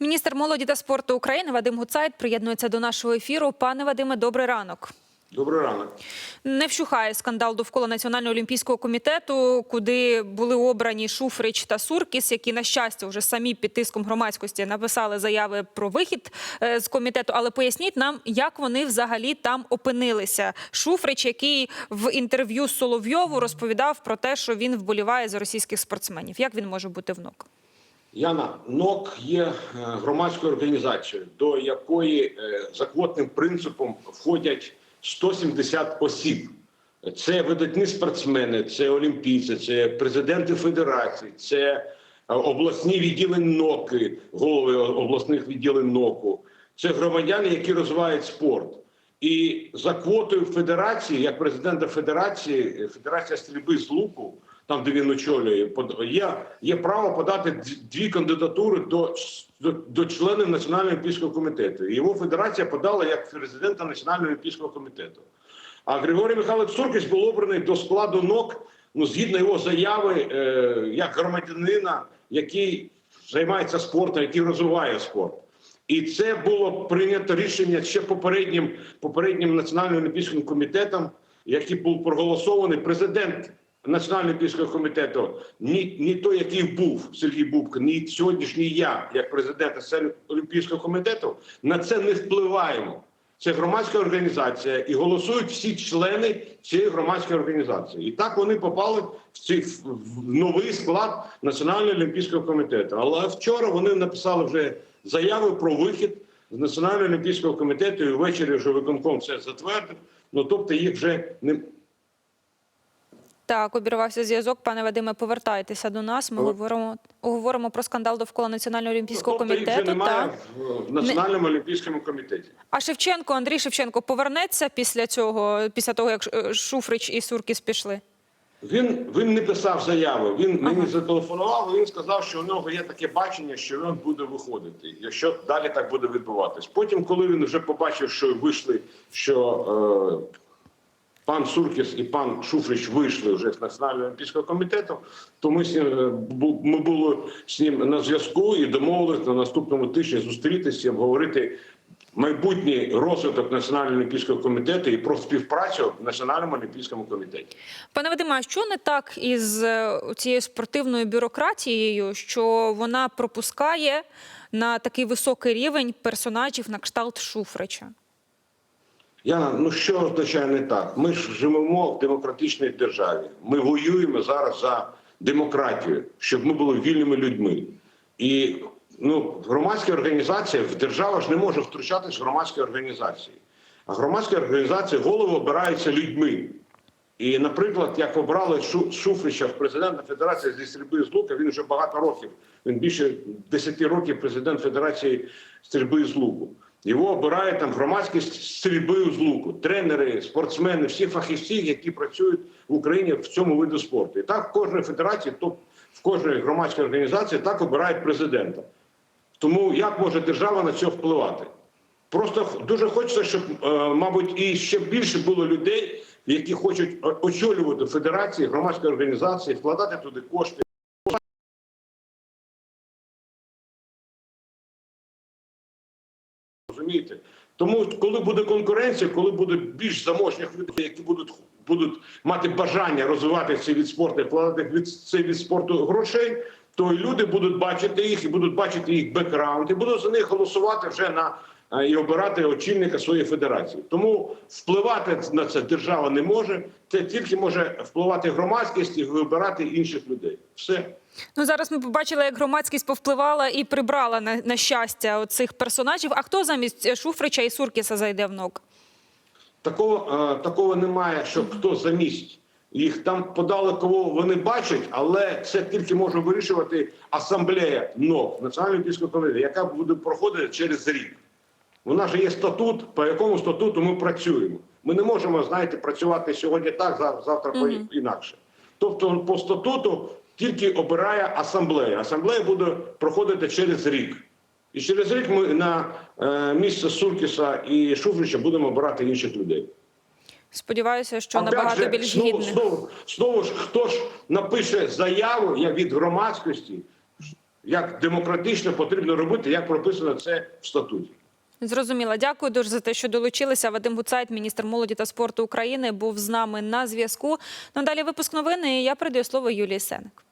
Міністр молоді та спорту України Вадим Гуцайт приєднується до нашого ефіру. Пане Вадиме, добрий ранок. Добрий ранок. Не вщухає скандал довкола Національного олімпійського комітету, куди були обрані Шуфрич та Суркіс, які на щастя вже самі під тиском громадськості написали заяви про вихід е, з комітету. Але поясніть нам, як вони взагалі там опинилися. Шуфрич, який в інтерв'ю Соловйову розповідав про те, що він вболіває за російських спортсменів. Як він може бути внук? Яна НОК є е, громадською організацією, до якої е, за квотним принципом входять 170 осіб. Це видатні спортсмени, це олімпійці, це президенти федерацій, це е, обласні відділень НОКи, голови обласних відділень НОКу, це громадяни, які розвивають спорт. І за квотою федерації, як президента федерації, Федерація стрільби з луку, там де він очолює, є, є право подати дві кандидатури до, до, до членів Національного олімпійського комітету. Його федерація подала як президента Національного олімпійського комітету. А Григорій Михайлович Суркіс був обраний до складу НОК, ну згідно його заяви, е, як громадянина, який займається спортом, який розвиває спорт. І це було прийнято рішення ще попереднім попереднім національним олімпійським комітетом, який був проголосований. Президент Національного олімпійського комітету, ні, ні той, який був Сергій Бубка, ні сьогоднішній я, як президент олімпійського комітету, на це не впливаємо. Це громадська організація, і голосують всі члени цієї громадської організації. І так вони попали в цей в новий склад Національного олімпійського комітету. Але вчора вони написали вже заяви про вихід з Національного олімпійського комітету, і ввечері вже виконком це затвердив. Ну тобто їх вже не Так, обірвався зв'язок. Пане Вадиме, повертайтеся до нас. Ми говоримо, говоримо про скандал довкола Національного олімпійського тобто їх вже комітету. немає Та. в Національному олімпійському комітеті. А Шевченко, Андрій Шевченко повернеться після цього, після того, як е, Шуфрич і Суркіс пішли? Він він не писав заяви. Він мені зателефонував. Він сказав, що у нього є таке бачення, що він буде виходити, якщо далі так буде відбуватись. Потім, коли він вже побачив, що вийшли, що е, пан Суркіс і пан Шуфрич вийшли вже з Національного олімпійського комітету, то ми з ним, е, ми були з ним на зв'язку і домовились на наступному тижні зустрітися, обговорити. Майбутній розвиток Національного олімпійського комітету і про співпрацю в Національному олімпійському комітеті. Пане Вадиме, а що не так із е, цією спортивною бюрократією, що вона пропускає на такий високий рівень персонажів на кшталт Шуфрича? Яна, ну що означає не так? Ми ж живемо в демократичній державі. Ми воюємо зараз за демократію, щоб ми були вільними людьми. І ну, громадська організація, держава ж не може втручатись в громадські організації. А громадські організації голови обираються людьми. І, наприклад, як обрали Шу- Шуфрича в президента Федерації зі стрільби з лука, він вже багато років. Він більше 10 років президент Федерації стрільби з луку. Його обирає там громадськість стрільби з луку, тренери, спортсмени, всі фахівці, які працюють в Україні в цьому виду спорту. І так в кожній федерації, то в кожній громадській організації так обирають президента. Тому як може держава на це впливати? Просто дуже хочеться, щоб, е, мабуть, і ще більше було людей, які хочуть е, очолювати федерації, громадські організації, вкладати туди кошти. Розумієте? Тому, коли буде конкуренція, коли буде більш заможних людей, які будуть, будуть мати бажання розвивати цей від спорту, вкладати від цей від спорту грошей, то люди будуть бачити їх і будуть бачити їх бекграунд, і будуть за них голосувати вже на і обирати очільника своєї федерації. Тому впливати на це держава не може. Це тільки може впливати громадськість і вибирати інших людей. Все. Ну зараз ми побачили, як громадськість повпливала і прибрала на, на щастя цих персонажів. А хто замість Шуфрича і Суркіса зайде в НОК? Такого, е, такого немає, що хто замість. Їх там подали, кого вони бачать, але це тільки може вирішувати асамблея НОК Національного олімпійського комітету, яка буде проходити через рік. У нас же є статут, по якому статуту ми працюємо. Ми не можемо, знаєте, працювати сьогодні так, зав- завтра по інакше. Тобто, по статуту тільки обирає асамблея. Асамблея буде проходити через рік. І через рік ми на е, місце Суркіса і Шуфрича будемо обирати інших людей. Сподіваюся, що Опять набагато же, більш знову, гідних. знову, знову ж хто ж напише заяву як від громадськості, як демократично потрібно робити, як прописано це в статуті. Зрозуміла. Дякую дуже за те, що долучилися. Вадим Гуцайт, міністр молоді та спорту України, був з нами на зв'язку. Надалі випуск новини. і Я передаю слово Юлії Сеник.